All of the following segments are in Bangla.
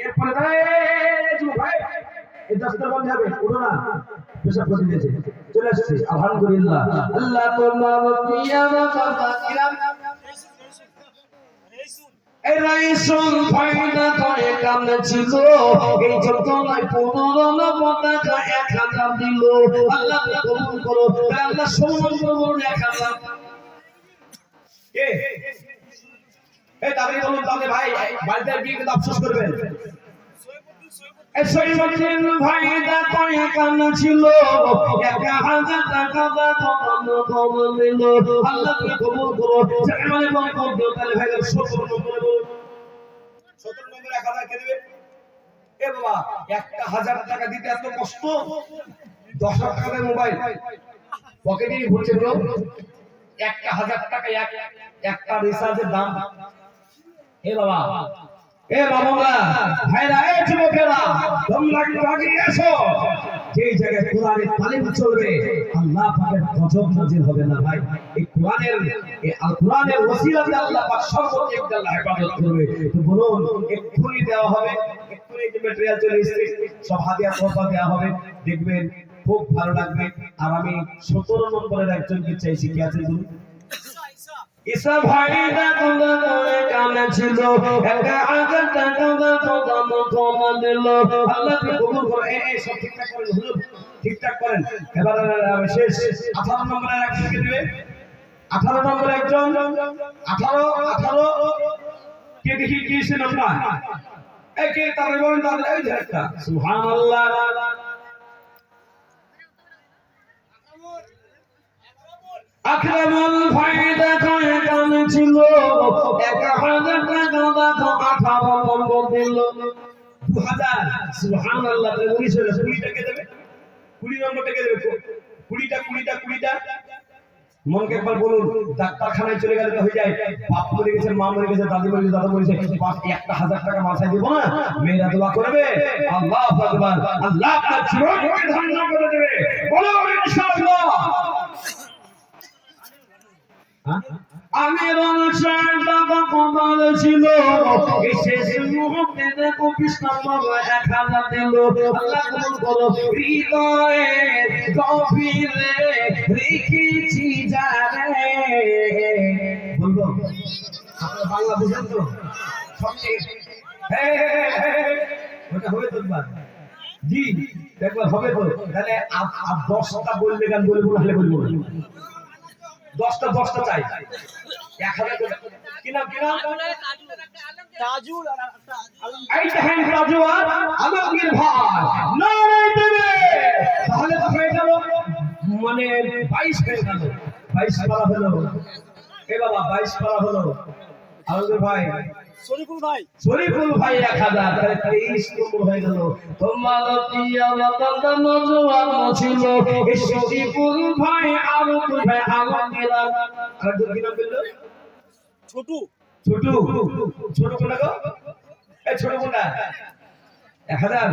এরপরে ভাই, এই দশটার বন্ধ হবে, উঠো না। পেশাব করে দিয়েছে। চলে আসছে, আলহামদুলিল্লাহ। আল্লাহ তোমার কিয়ামত বাকিরা এই রাইসুল ফায়দা করে কামনে এই যন্ত্রণায় পনেরো পতাকা এক হাজার দিল আল্লাহ কবুল করো আল্লাহ সম্মান এক হাজার এই বলুন তাহলে ভাই, বাড়িতে কিন্তু আফসোস করবেন। হাজার টাকা এক একটা হাজার টাকা মোবাইল। ঘুরছে একটা হাজার টাকা এক একটা রিচার্জের দাম এ বাবা। এ বাবা, ভাইরা, এ যুবকেরা, তোমরা এসো। যে জায়গায় কোরআনের তালিম চলবে, আল্লাহ পাকের গজব নাজিল হবে না ভাই। এই কোরআনের, এই আল কোরআনের ওসিলাতে আল্লাহ পাক সর্বোচ্চ হেফাজত করবে। তো বলুন দেওয়া হবে, এক্ষুনি যে ম্যাটেরিয়াল চলে এসেছে, সব হাদিয়া তোহফা দেওয়া হবে। দেখবেন, খুব ভালো লাগবে। আর আমি সতেরো নম্বরের একজনকে চাইছি, কি আছে ইসা ভাইরা তোমরা করে কামে ছিল। একা করে। ঠিকঠাক করেন, হুজুর এবার শেষ। 18 নম্বরের একজনকে দিবে। 18 নম্বরে একজন। 18 18 কে দেখি, কি সে নাম্বার এই আকরামুল ফায়দা কয়ে কাম ছিল। এক হাজার টাকা দেখো আঠারো নম্বর দিল। চলে গেলে হয়ে যায়। বাপ মরে গেছে, মা মরে গেছে, দাদি মরে গেছে, দাদা মরে একটা হাজার টাকা মাথায় দিব না? মেয়েরা দোয়া করবে। আল্লাহ আকবার। আল্লাহ আপনার জীবনকে ধন্য করে দেবে। বলো বাংলা বুঝেন তো? সবচেয়ে হবে তো জি, একবার হবে তো। তাহলে দশটা বললে গান বলব নাহলে বলব দশটা দশটা চাই। এক হাজার কি নাম কি নাম? তাজুল আর একটা আলম এই দেখেন রাজওয়ার আলমগীর ভাই নারায় দেবে তাহলে তো হয়ে গেল মানে বাইশ হয়ে গেল। বাইশ পারা হলো। এ বাবা বাইশ পারা হলো। আলমগীর ভাই। শরীফুল ভাই। শরীফুল ভাই এক হাজার তাহলে তেইশ নম্বর হয়ে গেল। তোমার তিয়া বাতান্দা নজওয়ান ছিল। এই শরীফুল ভাই আলমগীর ভাই আলমগীর আর একজন নাম বলল ছোটু। ছোট। ছোট কোনটা গো? এই ছোট কোনটা? এক হাজার।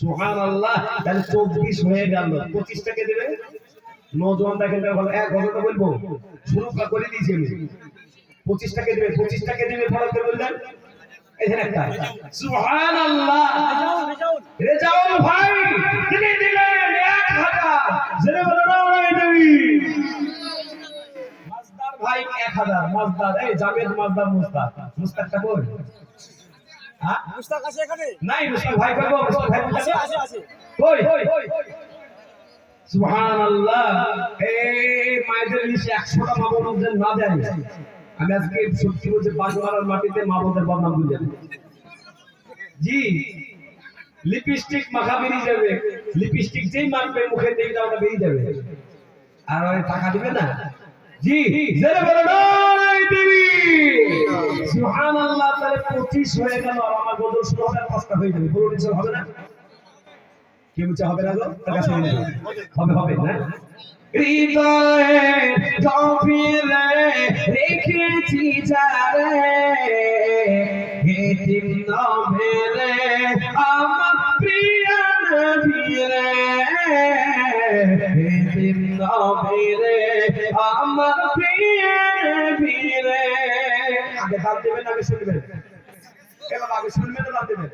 সুহান তাহলে চব্বিশ হয়ে গেল। পঁচিশ টাকা দেবে নজওয়ান দেখেন এক ঘণ্টা বলব। শুরু করে দিয়েছি আমি। পঁচিশ টাকা দেবে পঁচিশ টাকা দেবে ফলাতে বললেন। এখানে একটা সুহান আল্লাহ রেজাউল রেজাউল রেজাউল ভাই তিনি দিলেন এক হাজার। জেনে বলো না ওরাই দেবী মাসদার ভাই এক হাজার। মাসদার এই জাভেদ মাসদার মুস্তাক। মুস্তাকটা কই হ্যাঁ? মুস্তাক আছে এখানে? নাই মুস্তাক ভাই কই মুস্তাক ভাই আছে আছে আছে। কই? সুবহানাল্লাহ। এই মায়েদের নিচে একশোটা মা বোনদের না দেয়। আমি আজকে সত্যি বলছি মাটিতে মা বদনাম যাবে জি। লিপস্টিক মাখা বেরিয়ে যাবে। লিপস্টিক যেই মাখবে, মুখে বেরিয়ে যাবে। আর ওই টাকা দিবে না? জি। সুবহানাল্লাহ, তাহলে 25 হয়ে গেল আর আমার আর পাঁচটা হয়ে যাবে। বলুন হবে না? কি বলছে হবে না গো? টাকা হবে হবে, না? হৃদয়ে গভীরে রেখেছি যারে। হেদিন নভেরে আমার প্রিয় নবীরে হেদিন নভেরে আমার প্রিয় নবীরে আগে দাম দেবেন আগে শুনবেন। এ বাবা আগে শুনবে তো দাম দেবেন।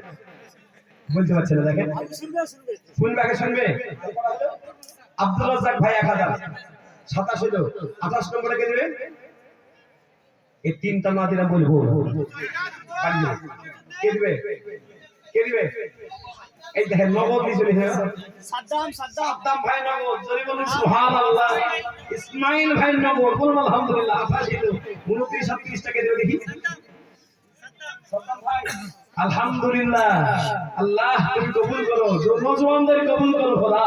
বলতে পারছে না দেখেন। শুনবে শুনবে শুনবে আগে শুনবে। আব্দুল রাজ্জাক ভাই এক হাজার। সাতাশ হলো আঠাশ নম্বরে কে দেবে? এই তিনটা না দিলাম বলব। কে দিবে? কে দিবে? এই দেখেন নগদ দিয়েছিল হ্যাঁ সাদ্দাম সাদ্দাম। ভাই নগদ। জোরে বলুন সুবহানাল্লাহ। ইসমাইল ভাই নগদ। বলুন আলহামদুলিল্লাহ আঠাশ হলো উনত্রিশ সাতত্রিশ টাকা দেবে দেখি। সাদ্দাম ভাই আলহামদুলিল্লাহ। আল্লাহ তুমি কবুল করো। নজওয়ানদের কবুল করো খোদা।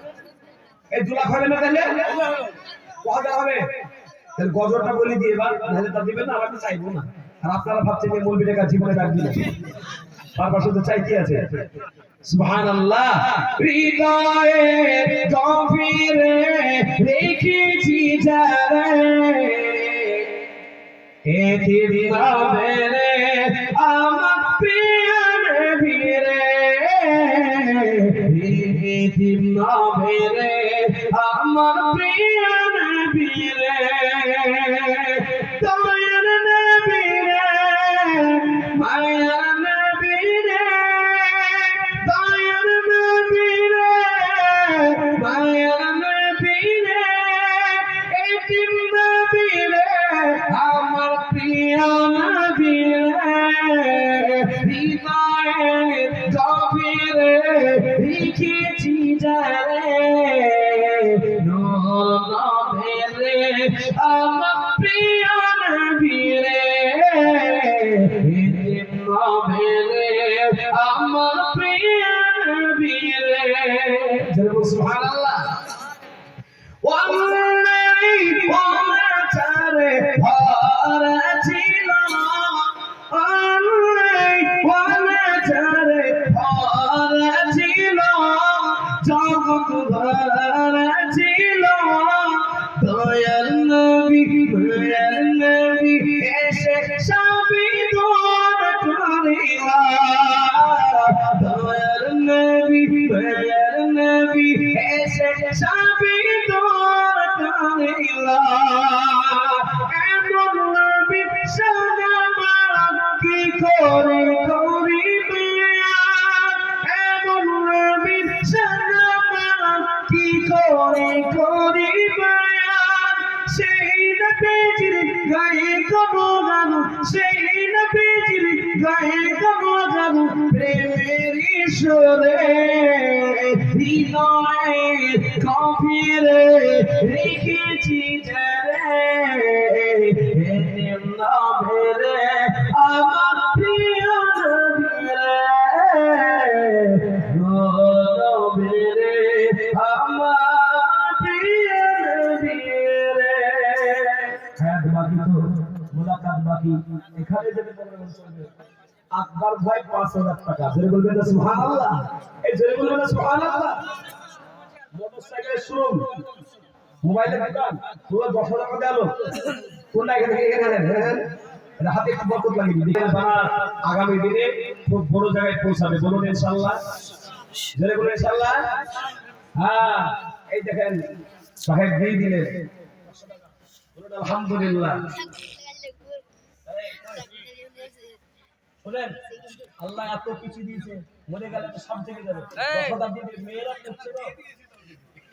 এই দু লাখ না তাহলে? ক হবে? তাহলে গজরটা বলে দিয়ে এবার নাহলে তা দিবেন না আমাকে চাইব না। আর আপনারা ভাবছেন যে মৌলবী টাকা জীবনে ডাক দিলে বারবার শুধু চাইতে আছে? সুবহানাল্লাহ। হৃদয়ে গভীরে রেখেছি যারে। এতিম নামেরে আমার প্রিয় এতিম নামেরে আমার প্রিয় নবীরে দয়ার এসে সাবিদন করিলা এমন নবী সাজামা কি করে করিবে এমন নবী সাজামা কি করে করিবে সেই নবীজির গায়ে কবো গানু সেই নবীজির গায়ে কবো গানু প্রেমের ঈশ্বরে হৃদয়ে গভীরে রেখেছি নামেরে আমার প্রিয় নবীরে আমার প্রিয় মুলাকাত বাকি। এখানে বলবেন চলবে আকবর ভাই পাঁচ হাজার টাকা। জোরে বলবেন সুবহানাল্লাহ? এই জোরে বলবেন সুবহানাল্লাহ? মোটরসাইকেলের শোরুম। মোবাইলের দোকান পুরো দশ হাজার টাকা দেওয়া কোনটা এখানে এখানে হাতে বরকত বানার আগামী দিনে খুব বড় জায়গায় পৌঁছাবে বলুন ইনশাআল্লাহ। জোরে বলুন ইনশাআল্লাহ। হ্যাঁ এই দেখেন সাহেব দিয়ে দিলেন। আলহামদুলিল্লাহ। শোনেন আল্লাহ এত কিছু দিয়েছে মনে গেলে সব থেকে যাবে। মেয়েরা করছে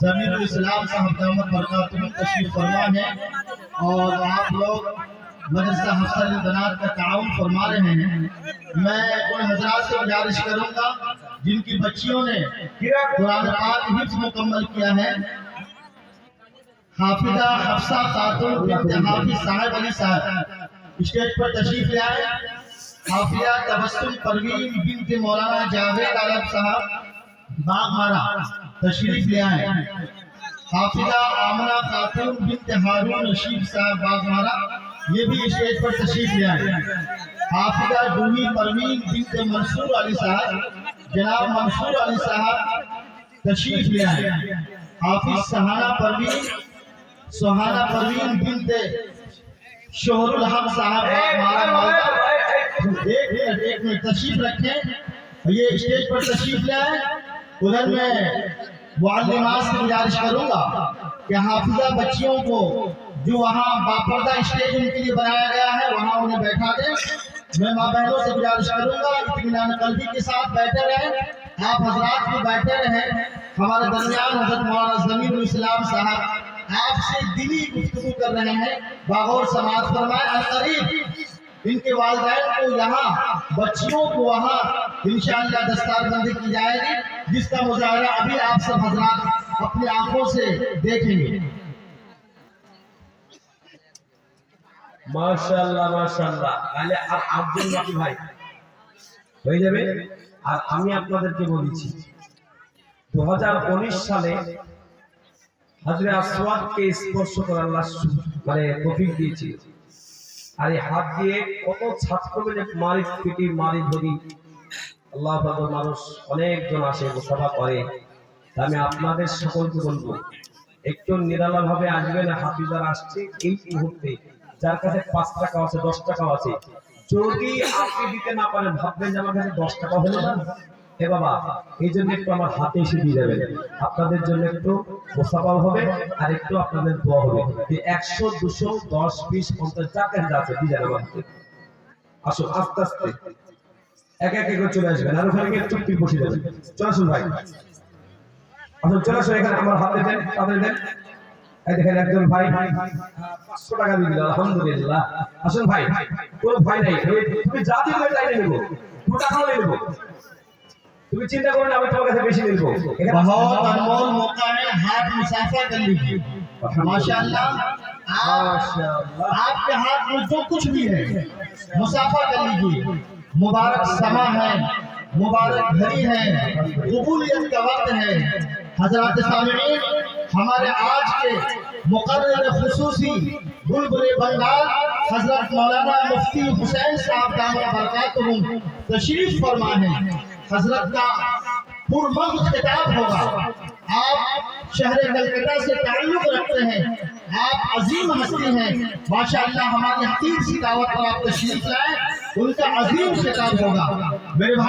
زمین اسلام صاحب دامت برکات میں تشریف فرما ہے اور آپ لوگ مدرسہ حفظہ البنات کا تعاون فرما رہے ہیں۔ میں ان حضرات سے گزارش کروں گا جن کی بچیوں نے قرآن پاک حفظ مکمل کیا ہے۔ حافظہ حفصہ خاتون بنت حافظ صاحب علی صاحب اسٹیج پر تشریف لے آئے۔ حافظہ تبسم پروین بنت مولانا جاوید عرب صاحب باغ مارا۔ تشریف لے آئے۔ حافظہ آمنہ خاتم بنت حارون رشید صاحب بازمارا یہ بھی اسٹیج پر تشریف لے آئے۔ حافظہ دومی پرمین بنت منصور علی صاحب، جناب منصور علی صاحب تشریف لے آئے۔ حافظ سہانہ پروین سہانہ پروین بنت شہر الحم صاحب باغمارا مالدہ ایک منٹ ایک منٹ، تشریف رکھیں۔ یہ اسٹیج پر تشریف لے آئے۔ ادھر میں معلمات سے گزارش کروں گا کہ حافظہ بچیوں کو جو وہاں باپردہ اسٹیج ان کے لیے بنایا گیا ہے، وہاں انہیں بیٹھا دیں۔ میں ماں بہنوں سے گزارش کروں گا اطمینان قلبی کے ساتھ بیٹھے رہیں۔ آپ حضرات بھی بیٹھے رہیں۔ ہمارے درمیان حضرت مولانا ضمیر الاسلام صاحب آپ سے دلی گفتگو کر رہے ہیں۔ باغور سماج فرمائے قریب ان کے والدین کو یہاں بچیوں کو وہاں انشاءاللہ دستار بندی کی جائے گی، جس کا مظاہرہ ابھی آپ سب حضرات اپنی آنکھوں سے دیکھیں گے۔ মাশাআল্লাহ মাশাআল্লাহ তাহলে আর আব্দুল বাকি ভাই হয়ে যাবে আর আমি আপনাদেরকে বলেছি 2019 সালে হযরত আসওয়াদকে اللہ سبحانہ আল্লাহ کو بھی দিয়েছিলেন আর এই হাত দিয়ে কত ছাত্র মিলে মারি পিটি মারি ধরি। আল্লাহ মানুষ অনেকজন আসে, সভা করে। আমি আপনাদের সকলকে বলব, একটু নিরালা ভাবে আসবেন হাফিজার আসছে এই মুহূর্তে। যার কাছে পাঁচ টাকা আছে, দশ টাকা আছে। যদি আপনি দিতে না পারেন, ভাববেন যে আমার কাছে দশ টাকা হলো না। হে বাবা, এই জন্য একটু আমার হাতে এসে দিয়ে যাবেন। আপনাদের জন্য একটু মোসাফাল হবে আর একটু আপনাদের দোয়া হবে। যে একশো, দুশো, দশ, বিশ, পঞ্চাশ, যা কাছে আছে, দিয়ে যাবেন আমার হাতে। আসুন, আস্তে আস্তে। এক এক করে চলে আসবেন। আর ওখানে গিয়ে চুপটি বসে যাবেন। চলে আসুন ভাই। আসুন, চলে আসুন, এখানে আমার হাতে দেন, তাদের দেন। একজন ভাই, পাঁচশো টাকা দিয়ে দিল, আলহামদুলিল্লাহ। আসুন ভাই, কোনো ভয় নাই। তুমি যা দিবে তাই নেব দু টাকাও নেব তুমি চিন্তা করো না আমি তোমার কাছে বেশি নিলবো বহুত অনমোল মৌকা ہے ہاتھ مسافہ کر لیجیے ماشاءاللہ آپ کے ہاتھ میں جو کچھ بھی ہے مسافہ کر لیجیے مبارک سما ہے مبارک گھڑی ہے قبولیت کا وقت ہے۔ حضرات سامعین ہمارے آج کے مقرر خصوصی بلبل بنگال حضرت مولانا مفتی حسین صاحب دامت برکاتہم تشریف فرما ہے حضرت کا پرمخ کتاب ہوگا۔ آپ شہر کلکتہ سے تعلق رکھتے ہیں۔ آپ عظیم ہستی ہیں۔ ماشاءاللہ ہمارے حقیق کی دعوت پر آپ تشریف لائے ان کا عظیم کتاب ہوگا۔ میرے بھائی